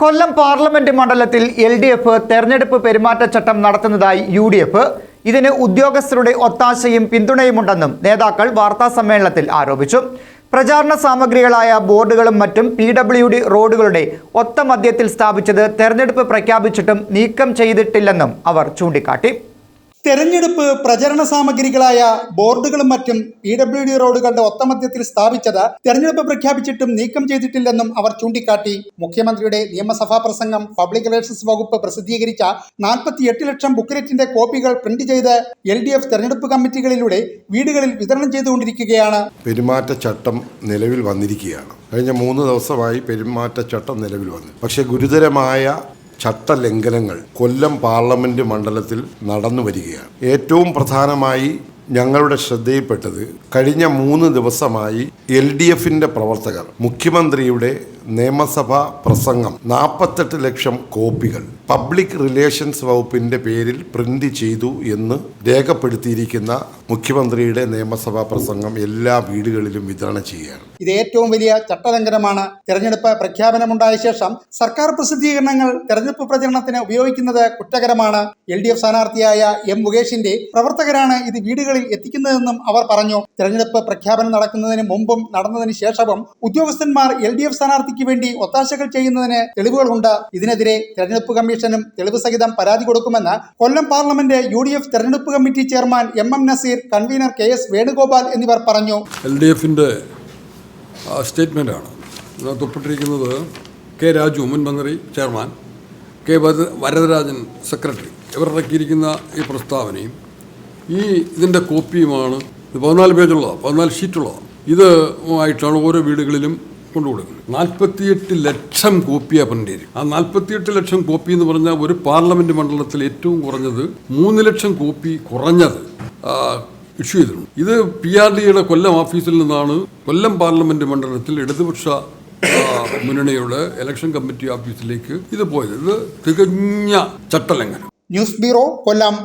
കൊല്ലം parliament മണ്ഡലത്തിൽ L D F തെരഞ്ഞെടുപ്പ് പെരുമാറ്റച്ചട്ടം നടത്തുന്നതായി യു ഡി എഫ്. ഇതിന് ഉദ്യോഗസ്ഥരുടെ ഒത്താശയും പിന്തുണയുമുണ്ടെന്നും നേതാക്കൾ വാർത്താ സമ്മേളനത്തിൽ ആരോപിച്ചു. പ്രചാരണ സാമഗ്രികളായ ബോർഡുകളും മറ്റും പി ഡബ്ല്യു ഡി റോഡുകളുടെ ഒത്ത മധ്യത്തിൽ സ്ഥാപിച്ചത് തെരഞ്ഞെടുപ്പ് പ്രഖ്യാപിച്ചിട്ടും നീക്കം ചെയ്തിട്ടില്ലെന്നും അവർ ചൂണ്ടിക്കാട്ടി. തെരഞ്ഞെടുപ്പ് പ്രചരണ സാമഗ്രികളായ ബോർഡുകളും മറ്റും പി ഡബ്ല്യു ഡി റോഡുകളുടെ ഒത്തമധ്യത്തിൽ സ്ഥാപിച്ചത് തെരഞ്ഞെടുപ്പ് പ്രഖ്യാപിച്ചിട്ടും നീക്കം ചെയ്തിട്ടില്ലെന്നും അവർ ചൂണ്ടിക്കാട്ടി. മുഖ്യമന്ത്രിയുടെ നിയമസഭാ പ്രസംഗം പബ്ലിക് റിലേഷൻസ് വകുപ്പ് പ്രസിദ്ധീകരിച്ച നാൽപ്പത്തിയെട്ട് ലക്ഷം ബുക്ക്ലെറ്റിന്റെ കോപ്പികൾ പ്രിന്റ് ചെയ്ത് എൽ ഡി എഫ് തെരഞ്ഞെടുപ്പ് കമ്മിറ്റികളിലൂടെ വീടുകളിൽ വിതരണം ചെയ്തുകൊണ്ടിരിക്കുകയാണ്. പെരുമാറ്റച്ചട്ടം നിലവിൽ വന്നിരിക്കുകയാണ്. കഴിഞ്ഞ മൂന്ന് ദിവസമായി പെരുമാറ്റച്ചട്ടം നിലവിൽ വന്നു. പക്ഷേ ഗുരുതരമായ ചട്ടലംഘനങ്ങൾ കൊല്ലം പാർലമെന്റ് മണ്ഡലത്തിൽ നടന്നു വരികയാണ് ഏറ്റവും പ്രധാനമായി ഞങ്ങളുടെ ശ്രദ്ധയിൽപ്പെട്ടത് കഴിഞ്ഞ മൂന്ന് ദിവസമായി എൽ ഡി എഫിന്റെ പ്രവർത്തകർ മുഖ്യമന്ത്രിയുടെ നിയമസഭാ പ്രസംഗം നാൽപ്പത്തെട്ട് ലക്ഷം കോപ്പികൾ പബ്ലിക് റിലേഷൻസ് വകുപ്പിന്റെ പേരിൽ പ്രിന്റ് ചെയ്തു എന്ന് രേഖപ്പെടുത്തിയിരിക്കുന്ന മുഖ്യമന്ത്രിയുടെ നിയമസഭാ പ്രസംഗം എല്ലാ വീടുകളിലും വിതരണം ചെയ്യുകയാണ്. ഇത് ഏറ്റവും വലിയ ചട്ടലംഘനമാണ്. തെരഞ്ഞെടുപ്പ് പ്രഖ്യാപനമുണ്ടായ ശേഷം സർക്കാർ പ്രസിദ്ധീകരണങ്ങൾ തെരഞ്ഞെടുപ്പ് പ്രചരണത്തിന് ഉപയോഗിക്കുന്നത് കുറ്റകരമാണ്. എൽ ഡി എഫ് സ്ഥാനാർത്ഥിയായ എം മുകേഷിന്റെ പ്രവർത്തകരാണ് ഇത് വീടുകളിൽ എത്തിക്കുന്നതെന്നും അവർ പറഞ്ഞു. തെരഞ്ഞെടുപ്പ് പ്രഖ്യാപനം നടക്കുന്നതിന് മുമ്പും നടന്നതിന് ശേഷവും ഉദ്യോഗസ്ഥന്മാർ എൽ ഡി എഫ് സ്ഥാനാർത്ഥിക്ക് വേണ്ടി ഒത്താശകൾ ചെയ്യുന്നതിന് തെളിവുകളുണ്ട്. ഇതിനെതിരെ തെരഞ്ഞെടുപ്പ് കമ്മീഷനും തെളിവ് സഹിതം പരാതി കൊടുക്കുമെന്ന് Kollam parliament U D F തെരഞ്ഞെടുപ്പ് committee chairman M M Naseer convener K S Venugopal എന്നിവർ പറഞ്ഞു. എൽ ഡി എഫിന്റെ സ്റ്റേറ്റ്മെന്റ് ഇതിനകത്ത് ഒപ്പിട്ടിരിക്കുന്നത് കെ രാജു മുൻ മന്ത്രി ചെയർമാൻ കെ വര വരദരാജൻ സെക്രട്ടറി. ഇവർ ഇറക്കിയിരിക്കുന്ന ഈ പ്രസ്താവനയും ഈ ഇതിന്റെ കോപ്പിയുമാണ് ഇത് പതിനാല് പേജുള്ള പതിനാല് ഷീറ്റുള്ള ഇത് ആയിട്ടാണ് ഓരോ വീടുകളിലും കൊണ്ടുകൊടുക്കുന്നത്. നാൽപ്പത്തിയെട്ട് ലക്ഷം കോപ്പിയാ പ്രിന്റ് ആ നാൽപ്പത്തിയെട്ട് ലക്ഷം കോപ്പി എന്ന് പറഞ്ഞാൽ ഒരു പാർലമെന്റ് മണ്ഡലത്തിൽ ഏറ്റവും കുറഞ്ഞത് മൂന്ന് ലക്ഷം കോപ്പി കുറഞ്ഞത് ഇഷ്യൂ ചെയ്തിട്ടുണ്ട്. ഇത് പി ആർ ഡിയുടെ കൊല്ലം ഓഫീസിൽ നിന്നാണ് കൊല്ലം പാർലമെന്റ് മണ്ഡലത്തിൽ ഇടതുപക്ഷ മുന്നണിയുടെ ഇലക്ഷൻ കമ്മിറ്റി ഓഫീസിലേക്ക് ഇത് പോയത്. ഇത് തികഞ്ഞ ചട്ടലംഘനം. News bureau Kollam.